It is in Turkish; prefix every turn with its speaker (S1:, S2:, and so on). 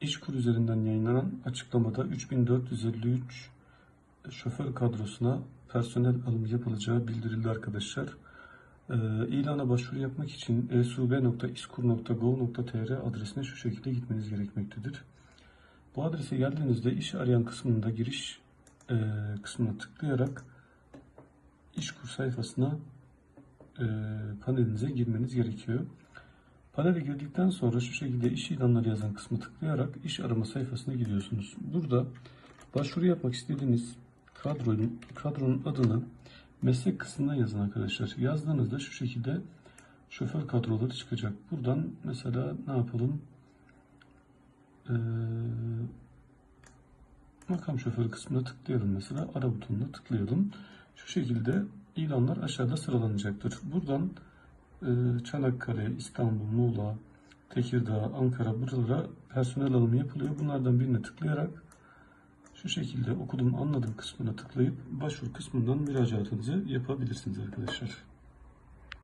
S1: İşkur üzerinden yayınlanan açıklamada 3453 şoför kadrosuna personel alımı yapılacağı bildirildi arkadaşlar. Ee, ilana başvuru yapmak için esub.iskur.gov.tr adresine şu şekilde gitmeniz gerekmektedir. Bu adrese geldiğinizde iş arayan kısmında giriş e, kısmına tıklayarak İşkur sayfasına e, panelinize girmeniz gerekiyor. Panele girdikten sonra şu şekilde iş ilanları yazan kısmı tıklayarak iş arama sayfasına gidiyorsunuz. Burada başvuru yapmak istediğiniz kadronun, kadronun adını meslek kısmına yazın arkadaşlar. Yazdığınızda şu şekilde şoför kadroları çıkacak. Buradan mesela ne yapalım? Ee, makam şoförü kısmına tıklayalım mesela. Ara butonuna tıklayalım. Şu şekilde ilanlar aşağıda sıralanacaktır. Buradan Çanakkale, İstanbul, Muğla, Tekirdağ, Ankara buralara personel alımı yapılıyor. Bunlardan birine tıklayarak şu şekilde okudum anladım kısmına tıklayıp başvuru kısmından müracaatınızı yapabilirsiniz arkadaşlar.